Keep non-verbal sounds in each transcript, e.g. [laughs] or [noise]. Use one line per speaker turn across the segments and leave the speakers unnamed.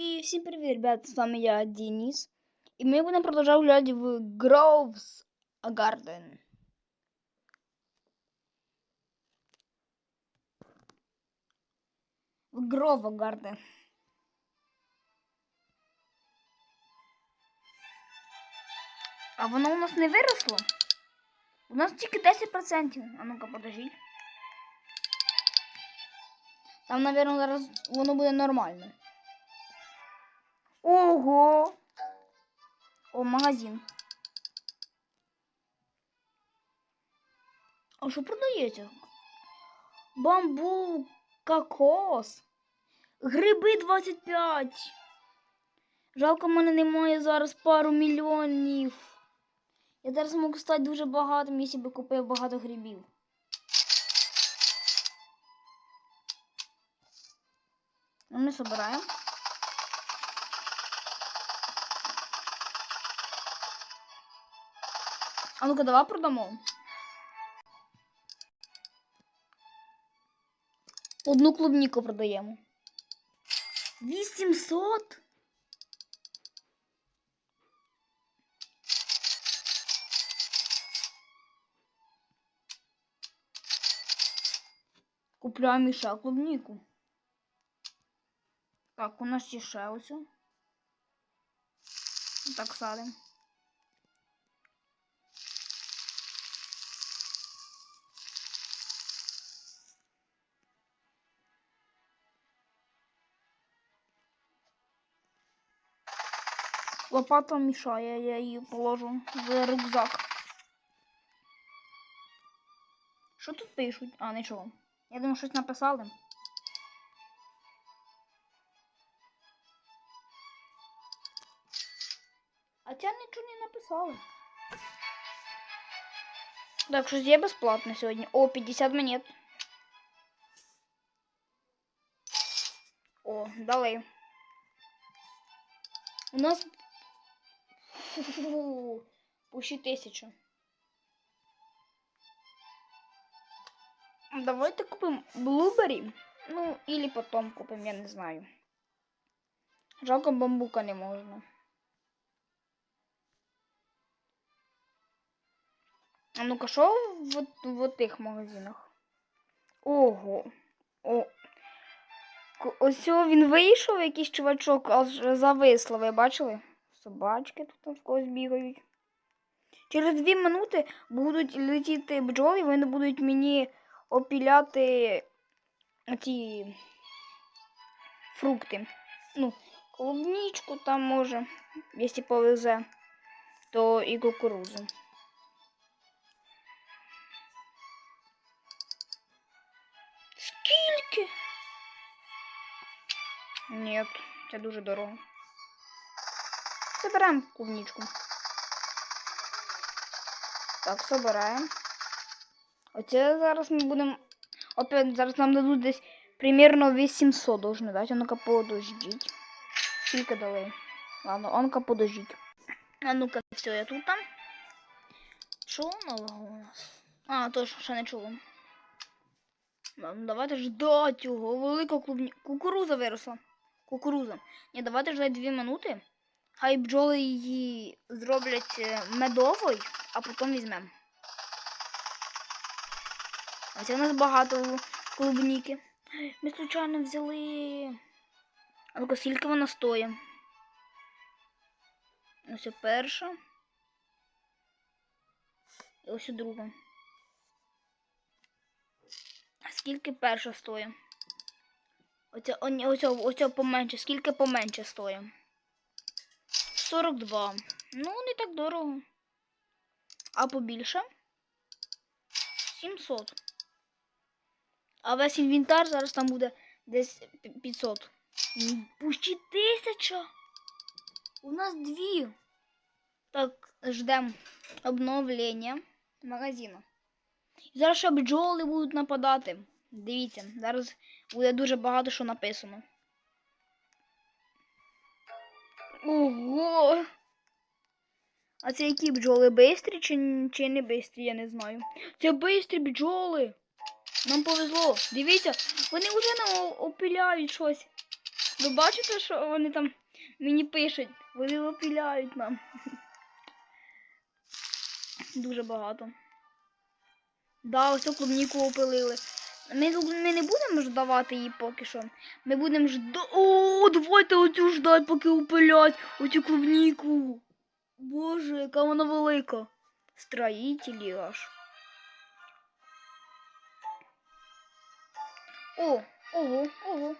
І всім привіт, ребят, з вами я, Денис. І ми будемо продовжувати гуляти в Groves Garden. В Grove Garden. А воно у нас не виросло. У нас тільки 10%. А ну-ка, подождіть. Там, наверное, зараз воно буде нормально. Ого! О, магазин. А що продається? Бамбук, кокос, гриби 25. Жалко, в мене немає зараз пару мільйонів. Я зараз можу стати дуже багатим, якщо би купив багато грибів. Ну, Ми собираємо. А ну-ка, давай продамо. Одну клубніку продаємо. 800? Купляємо іще клубніку. Так, у нас ще ось. Так садимо. Лопата мішає, я її положу в рюкзак. Що тут пишуть? А, нічого. Я думаю, щось написали. А ця нічого не написали. Так, щось є безплатно сьогодні. О, 50 монет. О, дали. У нас Фу, почти тисяча. Давайте купим блубері. Ну, или потом купим, я не знаю. Жалко бамбука не можна. А ну-ка, що в, в тих магазинах? Ого. О. Ось він вийшов, якийсь чувачок, аж зависло, ви бачили? Собачки тут в когось бігають. Через дві минути будуть летіти бджоли, вони будуть мені опіляти ті фрукти. Ну, клубничку там може, якщо повезе, то і кукурузу. Скільки? Ні, це дуже дорого. Забираємо клубничку. Так, собираємо. Оце зараз ми будемо. Опять зараз нам дадуть десь примерно 800 должны дати. А ну-ка подождіть. Скільки дали? Ладно, а ну-ка подождіть. А ну-ка, все, я тут там. Що нового у нас? А, точно, ще не чула. Ладно, давайте ждать його. Велика клубні... Кукуруза виросла. Кукуруза. Ні, давайте ждать 2 минути. Хай бджоли її зроблять е, медовою, а потім візьмемо. Це у нас багато клубніки. Ми случайно взяли. А ну-ка, скільки вона стоїть? Ось перша. І ось друга. Скільки перша стоїть? Оця, о, ні, оця, оця поменше. Скільки поменше стоїть? 42. Ну, не так дорого. А побільше? 700. А весь інвентар зараз там буде десь 500. М, Почти тисяча. У нас дві. Так, ждемо обновлення магазину. І зараз ще бджоли будуть нападати. Дивіться, зараз буде дуже багато що написано. Ого! А це які бджоли бистрі чи, чи не бистрі, я не знаю. Це бистрі бджоли. Нам повезло. Дивіться, вони вже нам опіляють щось. Ви бачите, що вони там мені пишуть? Вони опіляють нам. Дуже багато. Да, ось цю клубніку опилили. Ми, ми не будемо ждавати її поки що. Ми будемо ждати. О, давайте оцю ждать, поки опилять оцю клубніку. Боже, яка вона велика. Строїтелі аж. О, ого, ого.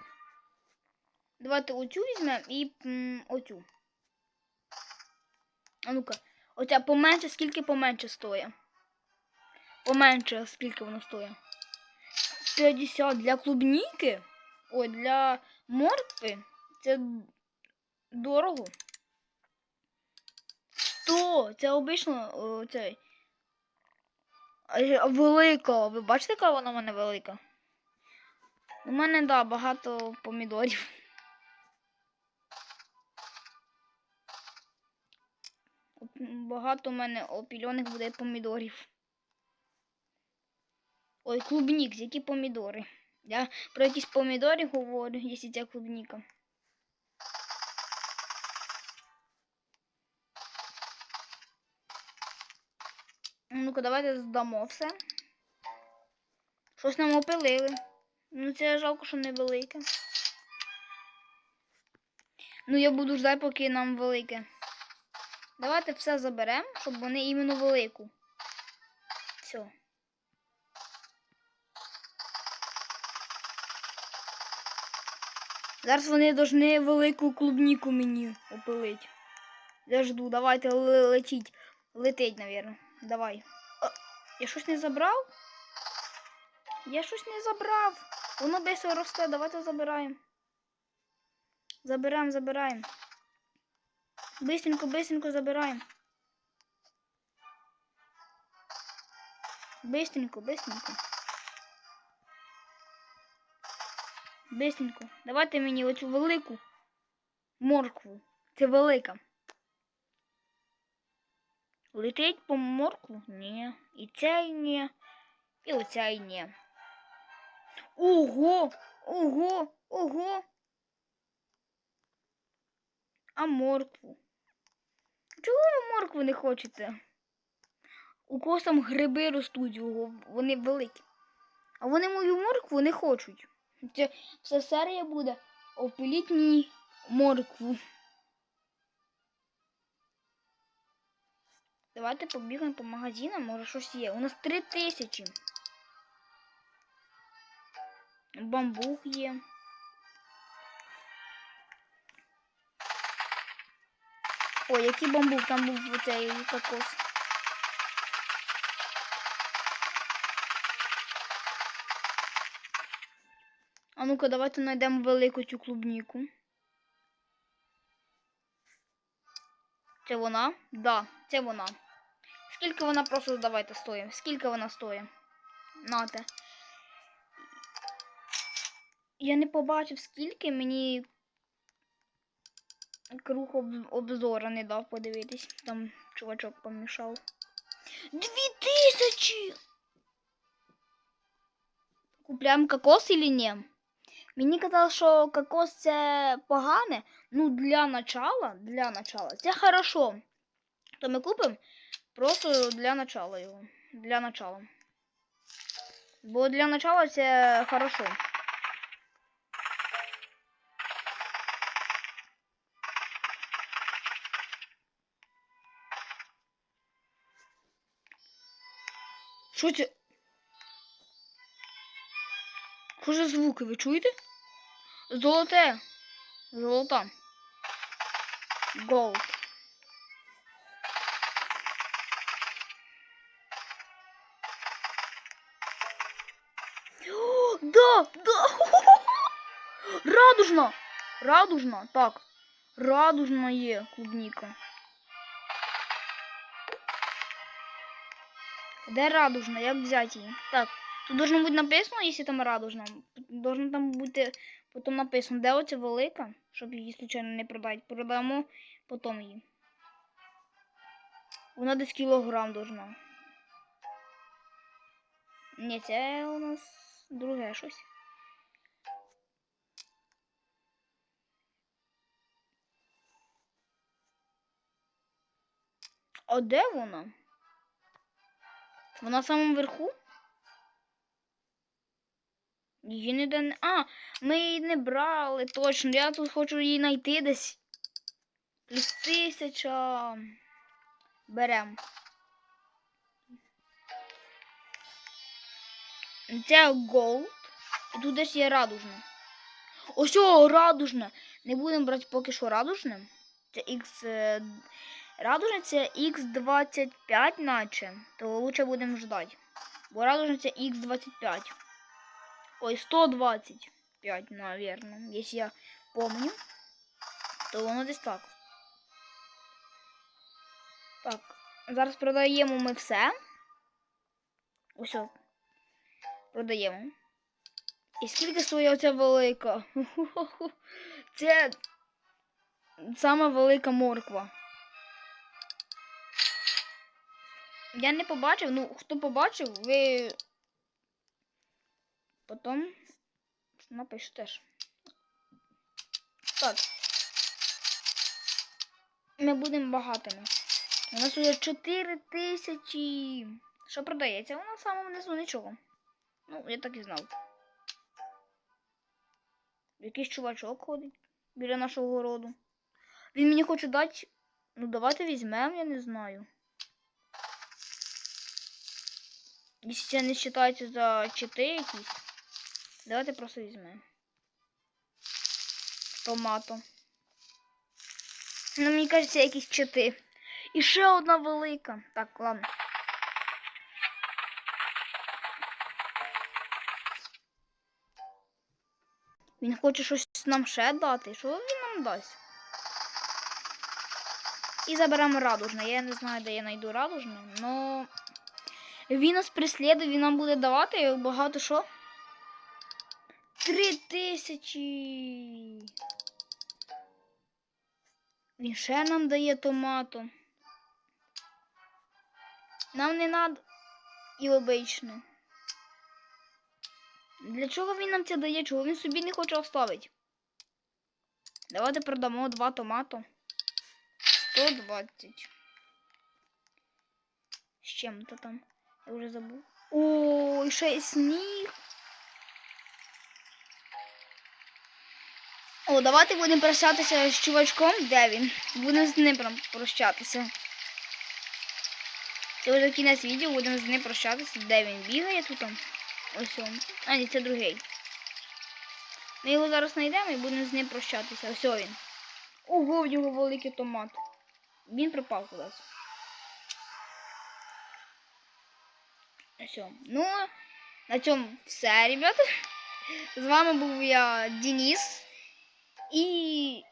Давайте оцю візьмемо і м, оцю. А ну-ка, оця поменше, скільки поменше стоїть? Поменше, скільки воно стоїть? 50 для клубніки? Ой, для моркви це дорого. 100! Це обично о, цей. А, Велика. Ви бачите, яка вона в мене велика? У мене, да, багато помідорів. Багато у мене опільоних буде помідорів. Ой, клубнік, які помідори. Я про якісь помідори говорю, якщо це клубніка. Ну-ка, давайте здамо все. Щось нам опилили. Ну, це жалко, що невелике. Ну, я буду ждати, поки нам велике. Давайте все заберемо, щоб вони іменно велику. Все. Зараз вони повинні велику клубніку мені опилить. Я жду, давайте летіть. Летить, навірно. Давай. Я щось не забрав? Я щось не забрав. Воно десь росте, давайте забираємо. Забираємо, забираємо. Бистренько, бистренько забираємо. Бистренько, бистренько. Бистренько. Давайте мені оцю велику моркву. Це велика. Летить по моркву? Ні. І цей ні. І оцей ні. Ого! Ого! Ого! А моркву? Чого ви моркву не хочете? У когось там гриби ростуть, вони великі. А вони мою моркву не хочуть. Вся серія буде опиліть моркву. Давайте побігаємо по магазинам, може щось є. У нас три тисячі. Бамбук є. Ой, який бамбук? Там був оцей кокос. А ну-ка, давайте знайдемо велику цю клубніку. Це вона? Да, це вона. Скільки вона просто давайте стоїть? Скільки вона стоїть? Нате. Я не побачив, скільки мені круг об- обзора не дав подивитись. Там чувачок помішав. Дві тисячі! Купляємо кокос или ні? Мені казали, що кокос це погане. Ну, для начала, для начала. Це хорошо. То ми купимо просто для начала його. Для начала. Бо для начала це хорошо. Що це? Що за звуки, ви чуєте? Золоте. Золота. Голд. Да, да. [laughs] Радужна. Радужна. Так. Радужна є клубніка. Де радужна? Як взяти її? Так. Тут должно бути написано, если там радужна. Должно там бути потім написано, де оця велика, щоб її, случайно, не продати. Продамо потом її. Вона десь кілограм должна. Ні, це у нас друге щось. А де вона? Вона в самому верху? Її ніде не. А, ми її не брали, точно. Я тут хочу її знайти десь. Плюс тисяча. Берем. Це голд. І тут десь є радужне. Ось о, радужне. Не будемо брати поки що радужне. Це X. е, Радужне це X25, наче. То лучше будемо ждати. Бо радужне це X25. Ой, 125, наверное. Если я помню. То воно десь так. Так. Зараз продаємо ми все. О. Продаємо. І скільки стоїть оця велика? [laughs] Це сама велика морква. Я не побачив, ну хто побачив, ви потім напишете ж. Так. Ми будемо багатими. У нас уже 4 тисячі. Що продається? У нас самому внизу нічого. Ну, я так і знав. Якийсь чувачок ходить біля нашого городу. Він мені хоче дати. Ну, давайте візьмемо, я не знаю. Якщо це не вважається за чити якісь, давайте просто візьмемо. Томато. Ну, мені кажеться, якісь чити. І ще одна велика. Так, ладно. Він хоче щось нам ще дати. Що він нам дасть? І заберемо радужне. Я не знаю, де я знайду радужне, но він нас преслідує, він нам буде давати багато що. Три тисячі. Він ще нам дає томату. Нам не надо і обичне. Для чого він нам це дає? Чого він собі не хоче оставити? Давайте продамо два томату. 120. З чим-то там. Я вже забув. О, і ще й сніг. О, давайте будемо прощатися з чувачком. Де він? Будемо з ним прям прощатися. Це вже кінець відео, будемо з ним прощатися. Де він бігає тут? Ось он. А, ні, це другий. Ми його зараз знайдемо і будемо з ним прощатися. Ось він. Ого, в нього великий томат. Він пропав кудись. Все. Ну, на цьому все, ребята. З вами був я Денис і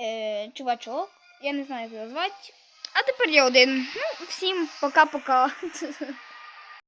е, чувачок. Я не знаю, як його звати. А тепер я один. Ну, всім пока-пока. [laughs]